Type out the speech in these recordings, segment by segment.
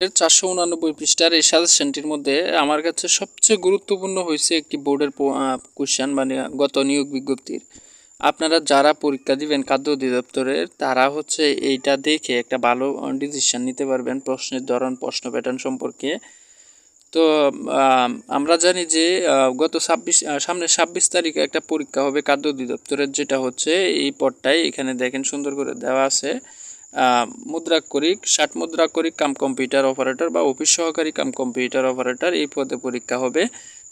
চারশো উনানব্বই পৃষ্ঠার এই সাজেশনটির মধ্যে আমার কাছে সবচেয়ে গুরুত্বপূর্ণ হয়েছে একটি বোর্ডের কোশ্চেন মানে গত নিয়োগ বিজ্ঞপ্তির। আপনারা যারা পরীক্ষা দিবেন খাদ্য অধিদপ্তরের তারা হচ্ছে এইটা দেখে একটা ভালো ডিসিশন নিতে পারবেন প্রশ্নের ধরন প্রশ্ন প্যাটার্ন সম্পর্কে। তো আম, আমরা জানি যে গত ছাব্বিশ সামনে ছাব্বিশ তারিখে একটা পরীক্ষা হবে খাদ্য অধিদপ্তরের যেটা হচ্ছে এই পদটায় এখানে দেখেন সুন্দর করে দেওয়া আছে। মুদ্রাক্ষরিক ষাট মুদ্রাক্ষরিক কাম কম্পিউটার অপারেটর বা অফিস সহকারী কাম কম্পিউটার অপারেটর, এই পদে পরীক্ষা হবে।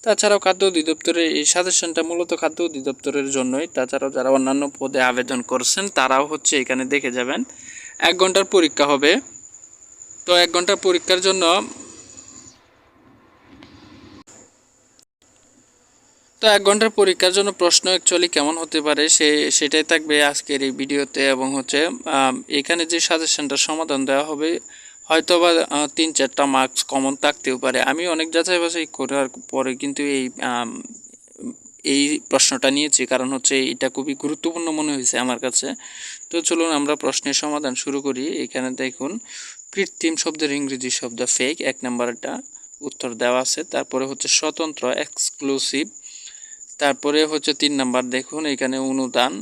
তাছাড়াও খাদ্য অধিদপ্তরের এই সাজেশনটা মূলত খাদ্য অধিদপ্তরের জন্যই। তাছাড়াও যারা অন্যান্য পদে আবেদন করছেন, তারাও হচ্ছে এখানে দেখে যাবেন। এক ঘণ্টার পরীক্ষা হবে। তো এক ঘণ্টার পরীক্ষার জন্য তো এক ঘণ্টার পরীক্ষার জন্য প্রশ্ন অ্যাকচুয়ালি কেমন হতে পারে সে, সেটাই থাকবে আজকের এই ভিডিওতে এবং হচ্ছে এখানে যে সাজেশনটার সমাধান দেওয়া হবে হয়তো বা তিন চারটা মার্কস কমন থাকতেও পারে। আমি অনেক যাচাই বাছাই করার পরে কিন্তু এই এই প্রশ্নটা নিয়েছি, কারণ হচ্ছে এটা খুবই গুরুত্বপূর্ণ মনে হয়েছে আমার কাছে। তো চলুন আমরা প্রশ্নের সমাধান শুরু করি। এখানে দেখুন, কৃত্রিম শব্দের ইংরেজি শব্দ ফেক এক নাম্বারটা উত্তর দেওয়া আছে। তারপরে হচ্ছে স্বতন্ত্র এক্সক্লুসিভ তারপরে হচ্ছে তিন নাম্বার দেখুন, এখানে অনুদান,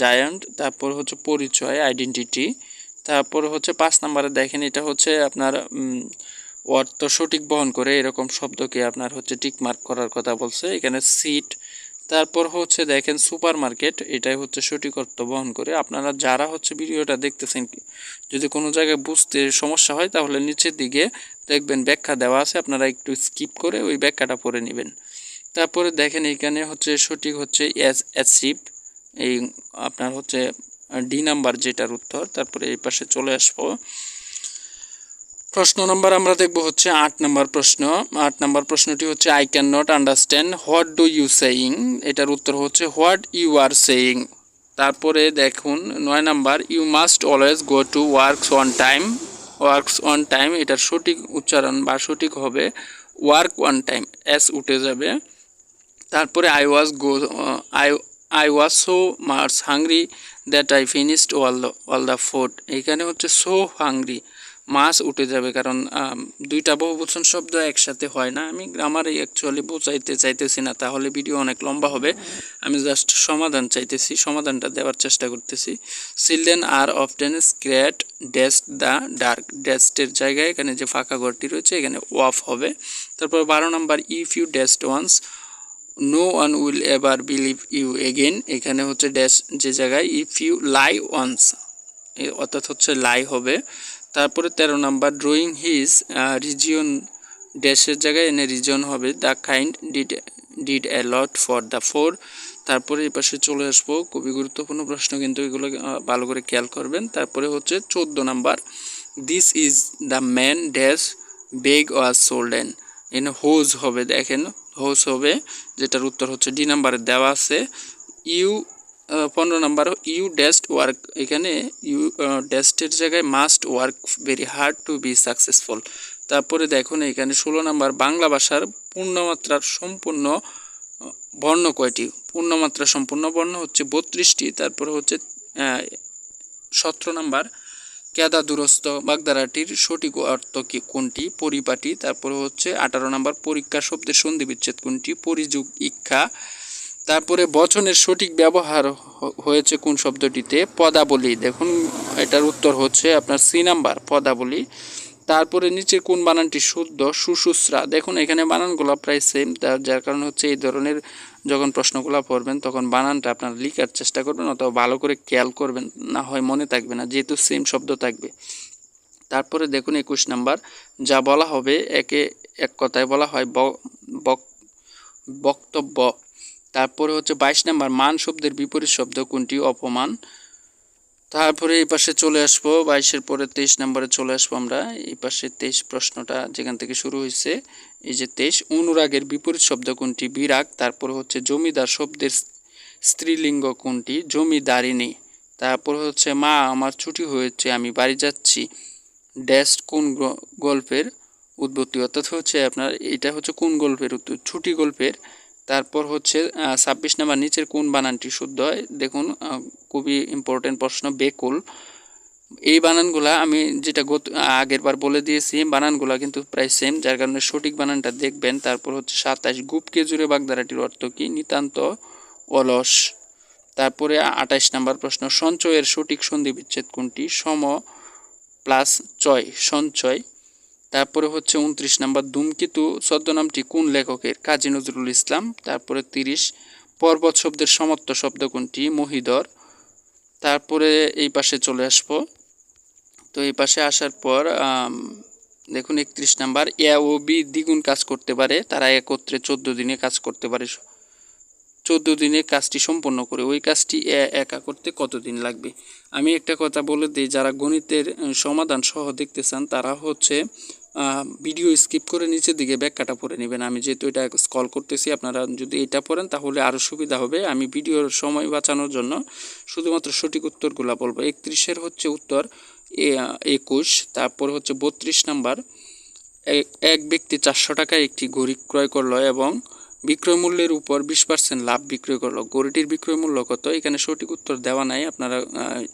জায়ান্ট, তারপর হচ্ছে পরিচয়, আইডেন্টিটি, তারপর হচ্ছে পাঁচ নাম্বারে দেখেন, এটা হচ্ছে আপনার অর্থ সঠিক বহন করে এরকম শব্দকে আপনার হচ্ছে টিক মার্ক করার কথা বলছে, এখানে সিট, তারপর হচ্ছে দেখেন সুপার মার্কেট এটাই হচ্ছে সঠিক অর্থ বহন করে। আপনারা যারা হচ্ছে ভিডিওটা দেখতেছেন, যদি কোনো জায়গায় বুঝতে সমস্যা হয়, তাহলে নিচের দিকে দেখবেন, ব্যাখ্যা দেওয়া আছে, আপনারা একটু স্কিপ করে ওই ব্যাখ্যাটা পড়ে নেবেন। তারপরে দেখেন এখানে হচ্ছে সঠিক হচ্ছে এস অ্যাসিভ এই আপনার হচ্ছে ডি নাম্বার যেটার উত্তর, তারপরে এই পাশে চলে আসব। প্রশ্ন নাম্বার আমরা দেখব হচ্ছে আট নাম্বার প্রশ্ন। আট নাম্বার প্রশ্নটি হচ্ছে I can not understand what do you saying এটার উত্তর হচ্ছে হোয়াট ইউ আর সেইং তারপরে দেখুন, নয় number you must always go to works on time works on time এটার সঠিক উচ্চারণ বা সঠিক হবে ওয়ার্ক অন টাইম এস উঠে যাবে। তারপরে I was go I I was so much hungry that I finished all the all the food এখানে হচ্ছে সো হাংরি মাছ উঠে যাবে, কারণ দুইটা বহুবচন শব্দ একসাথে হয় না। আমি গ্রামারে অ্যাকচুয়ালি বোঝাইতে চাইতেছি না, তাহলে ভিডিও অনেক লম্বা হবে। আমি জাস্ট সমাধান চাইতেছি, সমাধানটা দেওয়ার চেষ্টা করতেছি। Children are often scared dash the dark ডেস্টের জায়গায় এখানে যে ফাঁকা ঘরটি রয়েছে, এখানে ওয়াফ হবে। তারপর বারো number if you dash once no one will ever believe you again এখানে হচ্ছে ড্যাশ যে জায়গায় ইফ ইউ লাই ওয়ান্স অর্থাৎ হচ্ছে লাই হবে। তারপরে তেরো নাম্বার ড্রয়িং হিজ রিজিয়ন ড্যাশের জায়গায় এনে রিজন হবে। The kind did did a lot for the four তারপরে এই পাশে চলে আসব। খুবই গুরুত্বপূর্ণ প্রশ্ন, কিন্তু এগুলো ভালো করে খেয়াল করবেন। তারপরে হচ্ছে চোদ্দ number this is the man dash bag was stolen এখানে হোজ হবে, দেখেন। হোজ হবে, যেটার উত্তর হচ্ছে ডি নাম্বারে দেওয়া আছে। ইউ পনেরো নাম্বার ইউ ডেস্ট ওয়ার্ক, এখানে ইউ ডেস্টের জায়গায় must work very hard to be successful. তারপরে দেখুন এখানে ষোলো নাম্বার, বাংলা ভাষার পূর্ণমাত্রার সম্পূর্ণ বর্ণ কয়টি? পূর্ণমাত্রা সম্পূর্ণ বর্ণ হচ্ছে বত্রিশটি, তারপরে হচ্ছে সতেরো নাম্বার কেদা দুরস্ত বাগদারাটির সঠিক অর্থ কি কোনটি? পরিপাটি, তারপরে হচ্ছে আঠারো নাম্বার পরীক্ষা শব্দের সন্ধি বিচ্ছেদ কোনটি? পরিযুগ ইচ্ছা তারপরে বচনের সঠিক ব্যবহার হয়েছে কোন শব্দটিতে? পদাবলী। দেখুন, এটার উত্তর হচ্ছে আপনার সি নাম্বার, পদাবলী। তারপরে নিচে কোন বানানটি শুদ্ধ? সুশুশ্রা দেখুন, এখানে বানানগুলো প্রায় সেম তার যার কারণে হচ্ছে এই ধরনের যখন প্রশ্নগুলো পড়বেন, তখন বানানটা আপনারা লিখার চেষ্টা করবেন অথবা ভালো করে খেয়াল করবেন, না হয় মনে থাকবে না, যেহেতু সেম শব্দ থাকবে। তারপরে দেখুন একুশ নাম্বার, যা বলা হবে একে এক কথায় বলা হয় বক- বক্তব্য। তারপরে হচ্ছে বাইশ নাম্বার, মান শব্দের বিপরীত শব্দ কোনটি? অপমান। তারপরে এই পাশে চলে আসব, বাইশের পরে তেইশ নম্বরে চলে আসব আমরা। এই পাশে তেইশ প্রশ্নটা যেখান থেকে শুরু হয়েছে, এই যে তেইশ, অনুরাগের বিপরীত শব্দ কোনটি? বিরাগ, তারপরে হচ্ছে জমিদার শব্দের স্ত্রীলিঙ্গ কোনটি? জমিদারিনী তারপর হচ্ছে মা, আমার ছুটি হয়েছে, আমি বাড়ি যাচ্ছি। ড্যাশ কোন গল্পের উদ্ভূতি অর্থাৎ হচ্ছে আপনার, এটা হচ্ছে কোন গল্পের ছুটি গল্পের তারপর হচ্ছে ছাব্বিশ নাম্বার নিচের কোন বানানটি শুদ্ধ হয়? দেখুন খুবই ইম্পর্টেন্ট প্রশ্ন, বেকুল। এই বানানগুলা আমি যেটা গত আগের বার বলে দিয়েছি, বানানগুলা কিন্তু প্রায় সেম যার কারণে সঠিক বানানটা দেখবেন। তারপর হচ্ছে সাতাশ গুপকে জুড়ে বাগধারাটির অর্থ কি? নিতান্ত অলস। তারপরে আঠাশ নাম্বার প্রশ্ন, সঞ্চয়ের সঠিক সন্ধি বিচ্ছেদ কোনটি? সম প্লাস চয় সঞ্চয়। তারপরে হচ্ছে উনত্রিশ নাম্বার ধূমকেতু ছদ্মনামটি কোন লেখকের? কাজী নজরুল ইসলাম। তারপরে তিরিশ পর্বত শব্দের সমত্ব শব্দ কোনটি? মহিদর। তারপরে এই পাশে চলে আসব। তো এই পাশে আসার পর দেখুন একত্রিশ নাম্বার, এ ও বি দ্বিগুণ কাজ করতে পারে, তারা একত্রে চোদ্দ দিনে কাজ করতে পারে। চোদ্দ দিনে কাজটি সম্পন্ন করে, ওই কাজটি একা করতে কতদিন লাগবে? আমি একটা কথা বলে দিই, যারা গণিতের সমাধান সহ দেখতে চান, তারা হচ্ছে ভিডিও স্কিপ করে নিচের দিকে ব্যাখ্যাটা পড়ে নেবেন। আমি যেহেতু এটা স্কল করতেছি, আপনারা যদি এটা পড়েন তাহলে আরও সুবিধা হবে। আমি ভিডিওর সময় বাঁচানোর জন্য শুধুমাত্র সঠিক উত্তরগুলো বলব। একত্রিশের হচ্ছে উত্তর একুশ, তারপর হচ্ছে বত্রিশ নাম্বার। এক- ব্যক্তি চারশো টাকায় একটি ঘড়ি ক্রয় করল এবং বিক্রয় মূল্যের উপর বিশ পার্সেন্ট লাভ বিক্রয় করল। গড়িটির বিক্রয় মূল্য কত? এখানে সঠিক উত্তর দেওয়া নাই। আপনারা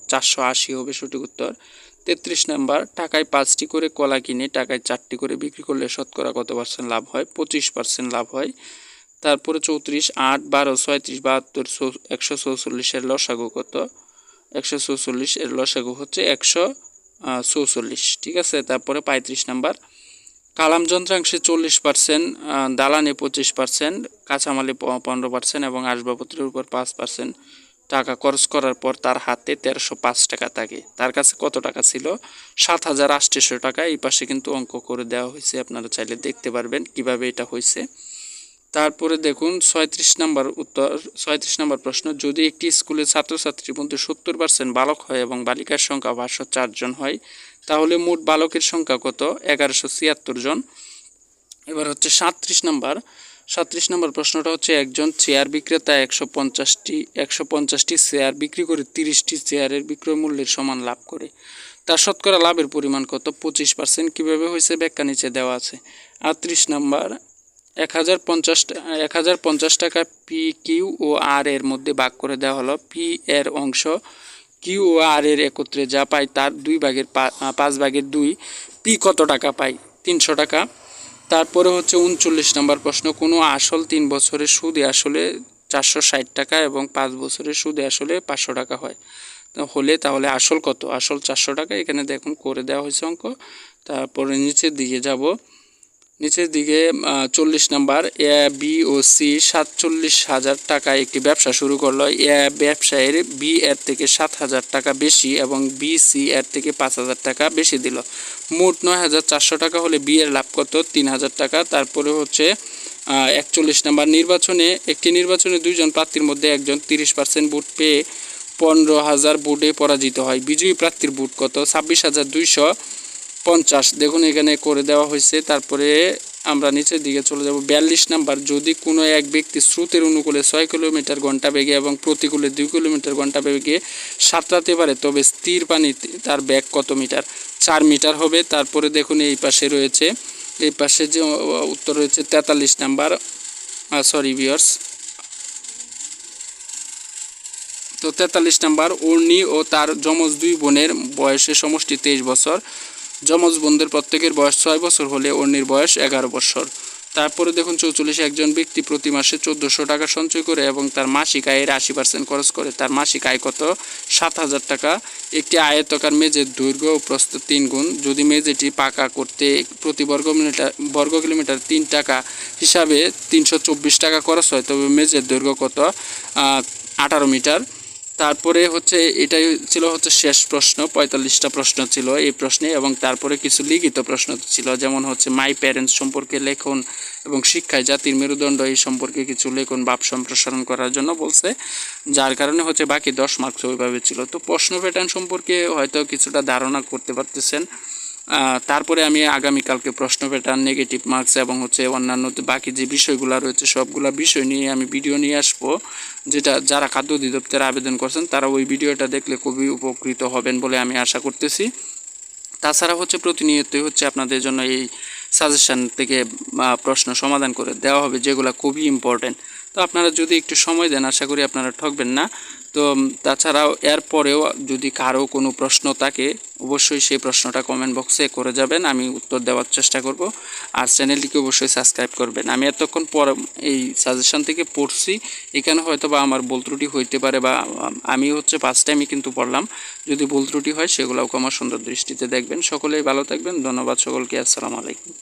চারশো আশি হবে সঠিক উত্তর। তেত্রিশ নাম্বার, টাকায় পাঁচটি করে কলা কিনে টাকায় চারটি করে বিক্রি করলে শতকরা কত পার্সেন্ট লাভ হয়? পঁচিশ পার্সেন্ট লাভ হয়। তারপরে চৌত্রিশ, আট, বারো, ছয়ত্রিশ, বাহাত্তর একশো চৌচল্লিশের লসাগু কত? একশো চৌচল্লিশ এর লসাগু হচ্ছে একশো চৌচল্লিশ, ঠিক আছে? তারপরে পঁয়ত্রিশ নাম্বার, কালাম যন্ত্রাংশে চল্লিশ পার্সেন্ট দালানে পঁচিশ পার্সেন্ট কাঁচামালে পনেরো পার্সেন্ট এবং আসবাবপত্রের উপর পাঁচ পার্সেন্ট টাকা খরচ করার পর তার হাতে তেরোশো পাঁচ টাকা থাকে। তার কাছে কত টাকা ছিল? সাত হাজার আটশোশো টাকা। এই পাশে কিন্তু অঙ্ক করে দেওয়া হয়েছে, আপনারা চাইলে দেখতে পারবেন কীভাবে এটা হয়েছে। তারপরে দেখুন, ছয়ত্রিশ নাম্বার উত্তর, ছয়ত্রিশ নাম্বার প্রশ্ন, যদি একটি স্কুলে ছাত্রছাত্রীর মধ্যে সত্তর পার্সেন্ট বালক হয় এবং বালিকার সংখ্যা পাঁচশো চারজন হয়, তাহলে মোট বালকের সংখ্যা কত? এগারোশো ছিয়াত্তর জন। এবার হচ্ছে সাঁত্রিশ নাম্বার সাঁত্রিশ নম্বর প্রশ্নটা হচ্ছে, একজন চেয়ার বিক্রেতা একশো পঞ্চাশটি একশো পঞ্চাশটি চেয়ার বিক্রি করে তিরিশটি চেয়ারের বিক্রয় মূল্যের সমান লাভ করে। তার শতকরা লাভের পরিমাণ কত? পঁচিশ পার্সেন্ট কীভাবে হয়েছে? ব্যাখ্যা নিচে দেওয়া আছে। আটত্রিশ নম্বর, এক হাজার পঞ্চাশ এক হাজার পঞ্চাশ টাকা পি কিউ ও আর এর মধ্যে ভাগ করে দেওয়া হলো। পি এর অংশ কিউ ও আর এর একত্রে যা পায় তার দুই ভাগের পাঁচ ভাগের দুই, পি কত টাকা পায়? তিনশো টাকা। তারপরে হচ্ছে উনচল্লিশ নম্বর প্রশ্ন, কোনো আসল তিন বছরের সুদে আসলে চারশো ষাট টাকা এবং পাঁচ বছরের সুদে আসলে পাঁচশো টাকা হয়। হলে তাহলে আসল কত? আসল চারশো টাকা, এখানে দেখুন, করে দেওয়া হয়েছে অঙ্ক। তারপরে নিচের দিকে যাব। নিচের দিকে চল্লিশ নাম্বার, এ, বি ও সি সাতচল্লিশ হাজার টাকায় একটি ব্যবসা শুরু করল। এ ব্যবসায়ের বি এর থেকে সাত হাজার টাকা বেশি এবং বি সি এর থেকে পাঁচ হাজার টাকা বেশি দিল। মোট নয় হাজার চারশো টাকা হলে বি এর লাভ কত তিন হাজার টাকা। তারপরে হচ্ছে একচল্লিশ নাম্বার, নির্বাচনে, একটি নির্বাচনে দুইজন প্রার্থীর মধ্যে একজন তিরিশ পার্সেন্ট ভোট পেয়ে পনেরো হাজার ভোটে পরাজিত হয়। বিজয়ী প্রার্থীর ভোট কত? ছাব্বিশ হাজার দুইশো পঞ্চাশ। দেখুন, এখানে করে দেওয়া হয়েছে। তারপরে আমরা নিচের দিকে চলে যাব। বিয়াল্লিশ নাম্বার, যদি কোনো এক ব্যক্তি স্রোতের অনুকূলে ছয় কিলোমিটার ঘণ্টা বেগে এবং প্রতিকূলে দুই কিলোমিটার ঘণ্টা বেগে সাঁতরাতে পারে, তবে স্থির পানিতে তার ব্যাগ কত মিটার? চার মিটার হবে। তারপরে দেখুন, এই পাশে রয়েছে, এই পাশে যে উত্তর রয়েছে তেতাল্লিশ নাম্বার সরি বিয়ার্স তো তেতাল্লিশ নাম্বার অর্নি ও তার যমজ দুই বোনের বয়সের সমষ্টি তেইশ বছর। যমজ বোনদের প্রত্যেকের বয়স ছয় বছর হলে অন্যের বয়স এগারো বছর। তারপরে দেখুন চৌচল্লিশ একজন ব্যক্তি প্রতি মাসে চোদ্দোশো টাকা সঞ্চয় করে এবং তার মাসিক আয়ের আশি পার্সেন্ট খরচ করে। তার মাসিক আয় কত? সাত হাজার টাকা। একটি আয়তকার মেজের দৈর্ঘ্য ও প্রস্থ তিন গুণ। যদি মেজেটি পাকা করতে প্রতি বর্গ বর্গ কিলোমিটার তিন টাকা হিসাবে তিনশো চব্বিশ টাকা খরচ হয়, তবে মেজের দৈর্ঘ্য কত? আঠারো মিটার। তারপরে হচ্ছে এটাই ছিল হচ্ছে শেষ প্রশ্ন, পঁয়তাল্লিশটা প্রশ্ন ছিল এই প্রশ্নে এবং তারপরে কিছু লিখিত প্রশ্ন ছিল, যেমন হচ্ছে মাই প্যারেন্টস সম্পর্কে লেখন এবং শিক্ষায় জাতির মেরুদণ্ড এই সম্পর্কে কিছু লেখন বাপ সম্প্রসারণ করার জন্য বলছে, যার কারণে হচ্ছে বাকি দশ মার্কস ওইভাবে ছিল। তো প্রশ্ন প্যাটার্ন সম্পর্কে হয়তো কিছুটা ধারণা করতে পারতেছেন। তারপরে আমি আগামীকালকে প্রশ্ন প্যাটার্ন নেগেটিভ মার্কস এবং হচ্ছে অন্যান্য বাকি যে বিষয়গুলো রয়েছে, সবগুলা বিষয় নিয়ে আমি ভিডিও নিয়ে আসব। যেটা যারা খাদ্য অধিদপ্তরে আবেদন করছেন, তারা ওই ভিডিওটা দেখলে খুবই উপকৃত হবেন বলে আমি আশা করতেছি। তাছাড়া হচ্ছে প্রতিনিয়তই হচ্ছে আপনাদের জন্য এই সাজেশান থেকে প্রশ্ন সমাধান করে দেওয়া হবে, যেগুলো খুবই ইম্পর্টেন্ট তো আপনারা যদি একটু সময় দেন, আশা করি আপনারা ঠকবেন না। তো তাছাড়াও এরপরেও যদি কারও কোনো প্রশ্ন থাকে অবশ্যই সেই প্রশ্নটা কমেন্ট বক্সে করে যাবেন আমি উত্তর দেওয়ার চেষ্টা করব। আর চ্যানেলটিকে অবশ্যই সাবস্ক্রাইব করবেন। আমি এতক্ষণ পর এই সাজেশন থেকে পড়ছি এখানে হয়তো বা আমার ভুল ত্রুটি হইতে পারে বা আম, হচ্ছে ফার্স্ট টাইমই কিন্তু পড়লাম। যদি ভুল ত্রুটি হয় সেগুলোও আমার সুন্দর দৃষ্টিতে দেখবেন। সকলেই ভালো থাকবেন। ধন্যবাদ সকলকে। আসসালামু আলাইকুম।